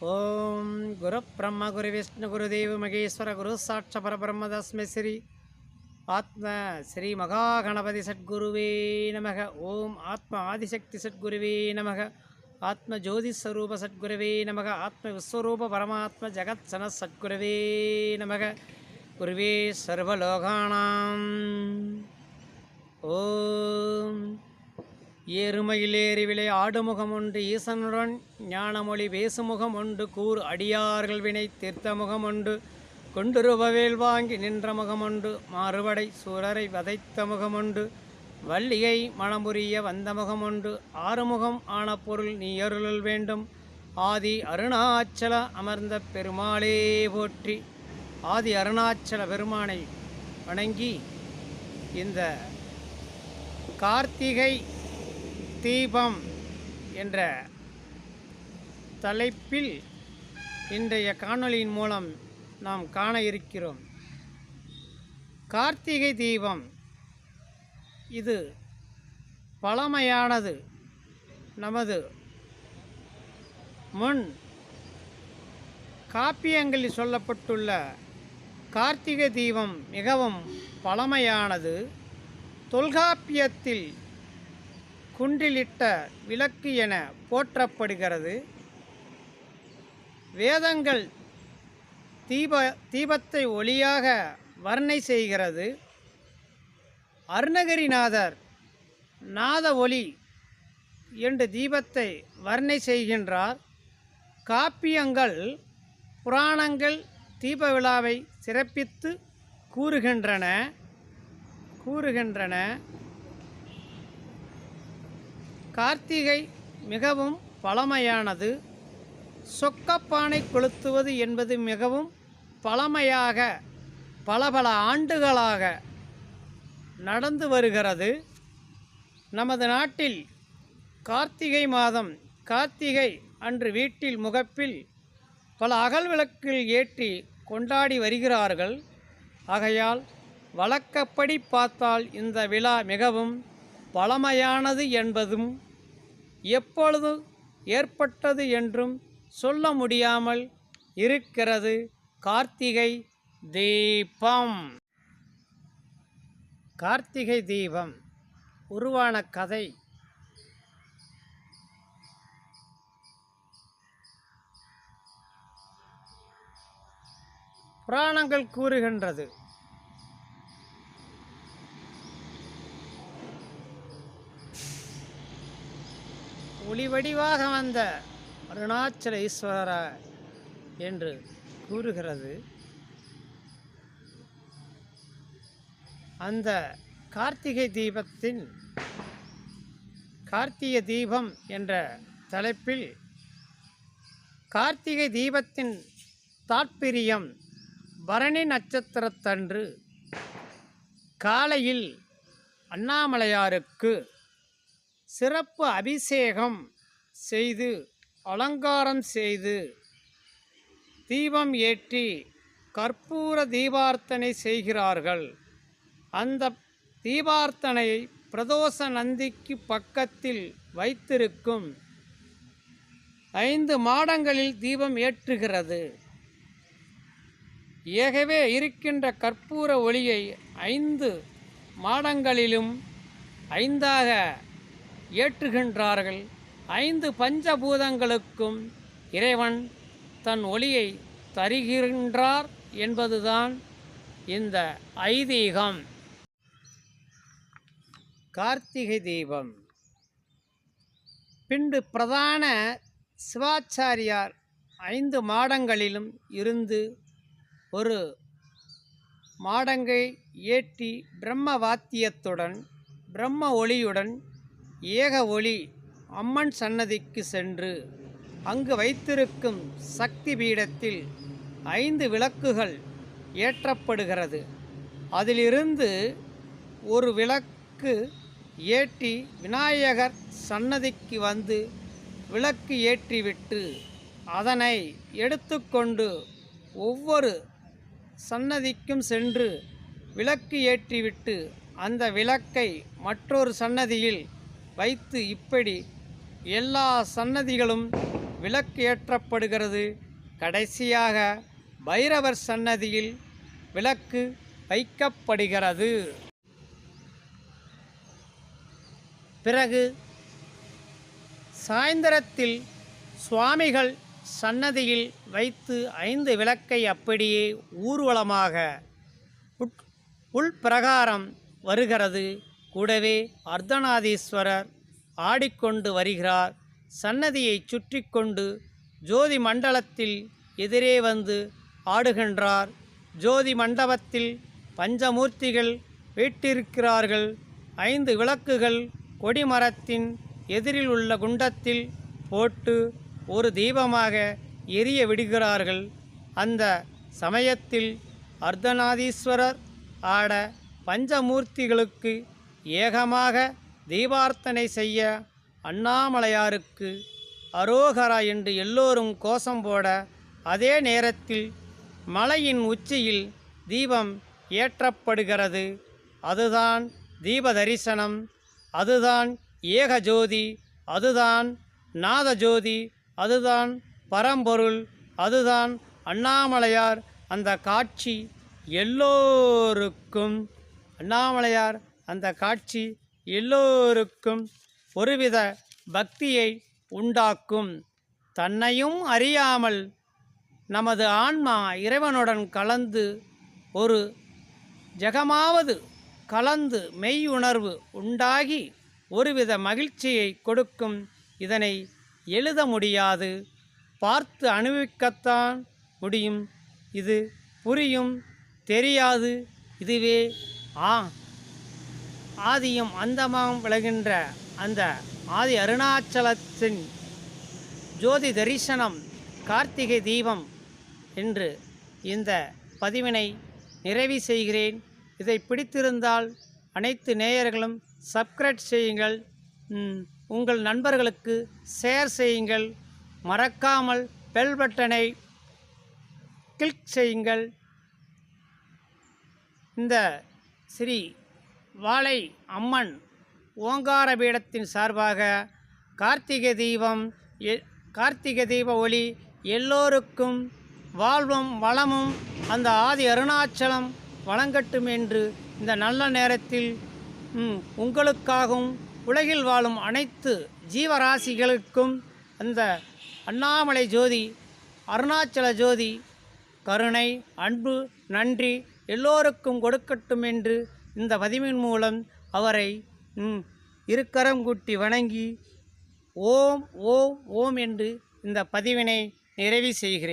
ஓம் குரு பிரம்ம குரு விஷ்ணு குரு தேவ மகேஸ்வர குரு சாட்ச பரபிரம்ம தஸ்மை ஸ்ரீ ஆத்ம ஸ்ரீ மகா கணபதி சத்குருவே நமக. ஓம் ஆத்ம ஆதிசக்தி சத்குருவே நமக. ஆத்ம ஜோதி ஸ்வரூப சத்குருவே நமக. ஆத்ம விஸ்வரூப பரமாத்ம ஜகத் சன சத்குருவே நமக. குருவே சர்வலோகானாம் ஓம் ஏறுமையிலேறி விளை ஆடுமுகம் உண்டு ஈசனுடன் ஞானமொழி பேசுமுகம் உண்டு கூர் அடியார்கள் வினை தீர்த்த முகம் உண்டு. கொண்டுருபவேல் வாங்கி நின்ற முகமுண்டு மாறுபடை சூரரை வதைத்த முகமுண்டு வள்ளியை மணமுறிய வந்த முகமுண்டு ஆறுமுகம் ஆன பொருள் நீ அருளல் வேண்டும். ஆதி அருணாச்சல அமர்ந்த பெருமாளே போற்றி. ஆதி அருணாச்சல பெருமானை வணங்கி இந்த கார்த்திகை தீபம் என்ற தலைப்பில் இன்றைய காணொளியின் மூலம் நாம் காண இருக்கிறோம். கார்த்திகை தீபம் இது பழமையானது. நமது முன் காப்பியங்களில் சொல்லப்பட்டுள்ள கார்த்திகை தீபம் மிகவும் பழமையானது. தொல்காப்பியத்தில் குன்றிலிட்ட விளக்கு என போற்றப்படுகிறது. வேதங்கள் தீப தீபத்தை ஒளியாக வர்ணை செய்கிறது. அருணகிரிநாதர் நாத ஒளி என்று தீபத்தை வர்ணை செய்கின்றார். காப்பியங்கள் புராணங்கள் தீப விழாவை சிறப்பித்து கூறுகின்றன கூறுகின்றன. கார்த்திகை மிகவும் பழமையானது. சொக்கப்பானை கொளுத்துவது என்பது மிகவும் பழமையாக பல பல ஆண்டுகளாக நடந்து வருகிறது. நமது நாட்டில் கார்த்திகை மாதம் கார்த்திகை அன்று வீட்டில் முகப்பில் பல அகல் விளக்கில் ஏற்றி கொண்டாடி வருகிறார்கள். ஆகையால் வழக்கப்படி பார்த்தால் இந்த விழா மிகவும் பழமையானது என்பதும் எப்பொழுது ஏற்பட்டது என்றும் சொல்ல முடியாமல் இருக்கிறது கார்த்திகை தீபம். கார்த்திகை தீபம் உருவான கதை. புராணங்கள் கூறுகின்றது. ஒளிவடிவாக வந்த அருணாச்சல ஈஸ்வரரா என்று கூறுகிறது. அந்த கார்த்திகை தீபத்தின் கார்த்திகை தீபம் என்ற தலைப்பில் கார்த்திகை தீபத்தின் தாற்பயம் பரணி நட்சத்திரத்தன்று காலையில் அண்ணாமலையாருக்கு சிறப்பு அபிஷேகம் செய்து அலங்காரம் செய்து தீபம் ஏற்றி கற்பூர தீபார்த்தனை செய்கிறார்கள். அந்த தீபார்த்தனையை பிரதோஷ நந்திக்கு பக்கத்தில் வைத்திருக்கும் ஐந்து மாடங்களில் தீபம் ஏற்றுகிறது. ஏகவே இருக்கின்ற கற்பூர ஒளியை ஐந்து மாடங்களிலும் ஐந்தாக ஏற்றுகின்றார்கள். ஐந்து பஞ்சபூதங்களுக்கும் இறைவன் தன் ஒளியை தருகின்றார் என்பதுதான் இந்த ஐதீகம். கார்த்திகை தீபம். பின்பு பிரதான சிவாச்சாரியார் ஐந்து மாடங்களிலும் இருந்து ஒரு மாடங்கை ஏற்றி பிரம்ம வாத்தியத்துடன் பிரம்ம ஒளியுடன் ஏக ஒளி அம்மன் சன்னதிக்கு சென்று அங்கு வைத்திருக்கும் சக்தி பீடத்தில் ஐந்து விளக்குகள் ஏற்றப்படுகிறது. அதிலிருந்து ஒரு விளக்கு ஏற்றி விநாயகர் சன்னதிக்கு வந்து விளக்கு ஏற்றிவிட்டு அதனை எடுத்துக்கொண்டு ஒவ்வொரு சன்னதிக்கும் சென்று விளக்கு ஏற்றிவிட்டு அந்த விளக்கை மற்றொரு சன்னதியில் வைத்து இப்படி எல்லா சன்னதிகளும் விளக்கு ஏற்றப்படுகிறது கடைசியாக பைரவர் சன்னதியில் விளக்கு வைக்கப்படுகிறது. பிறகு சாயந்தரத்தில் சுவாமிகள் சன்னதியில் வைத்து ஐந்து விளக்கை அப்படியே ஊர்வலமாக உட் உள்பிரகாரம் வருகிறது. கூடவே அர்த்தநாதீஸ்வரர் ஆடிக்கொண்டு வருகிறார். சன்னதியை சுற்றி கொண்டு ஜோதி மண்டலத்தில் எதிரே வந்து ஆடுகின்றார். ஜோதி மண்டபத்தில் பஞ்சமூர்த்திகள் வீட்டிருக்கிறார்கள். ஐந்து விளக்குகள் கொடிமரத்தின் எதிரில் உள்ள குண்டத்தில் போட்டு ஒரு தீபமாக எரிய விடுகிறார்கள். அந்த சமயத்தில் அர்த்தநாதீஸ்வரர் ஆட பஞ்சமூர்த்திகளுக்கு ஏகமாக தீபார்த்தனை செய்ய அண்ணாமலையாருக்கு அரோகரா என்று எல்லோரும் கோஷம் போட அதே நேரத்தில் மலையின் உச்சியில் தீபம் ஏற்றப்படுகிறது. அதுதான் தீப தரிசனம் அதுதான் ஏகஜோதி அதுதான் நாதஜோதி அதுதான் பரம்பொருள் அதுதான் அண்ணாமலையார் அந்த காட்சி எல்லோருக்கும். அண்ணாமலையார் அந்த காட்சி எல்லோருக்கும் ஒருவித பக்தியை உண்டாக்கும். தன்னையும் அறியாமல் நமது ஆன்மா இறைவனுடன் கலந்து ஒரு ஜெகமாவது கலந்து மெய் உணர்வு உண்டாகி ஒருவித மகிழ்ச்சியை கொடுக்கும். இதனை எழுத முடியாது. பார்த்து அனுபவிக்கத்தான் முடியும். இது புரியும். தெரியாது. இதுவே ஆ ஆதியும் அந்தமாகவும் விளகின்ற அந்த ஆதி அருணாச்சலத்தின் ஜோதி தரிசனம் கார்த்திகை தீபம் என்று இந்த பதிவினை நிறைவு செய்கிறேன். இதை பிடித்திருந்தால் அனைத்து நேயர்களும் சப்ஸ்கிரைப் செய்யுங்கள். உங்கள் நண்பர்களுக்கு ஷேர் செய்யுங்கள். மறக்காமல் பெல் பட்டனை கிளிக் செய்யுங்கள். இந்த ஸ்ரீ வாழை அம்மன் ஓங்கார பீடத்தின் சார்பாக கார்த்திகை தீபம் எ- கார்த்திகை தீப ஒளி எல்லோருக்கும் வாழ்வும் வளமும் அந்த ஆதி அருணாச்சலம் வழங்கட்டும் என்று இந்த நல்ல நேரத்தில் உங்களுக்காகவும் உலகில் வாழும் அனைத்து ஜீவராசிகளுக்கும் அந்த அண்ணாமலை ஜோதி அருணாச்சல ஜோதி கருணை அன்பு நன்றி எல்லோருக்கும் கொடுக்கட்டும் என்று இந்த பதிவின் மூலம் அவரை ம், இருக்கரம் கூட்டி வணங்கி ஓம் ஓம் ஓம் என்று இந்த பதிவினை நிறைவு செய்கிறேன்.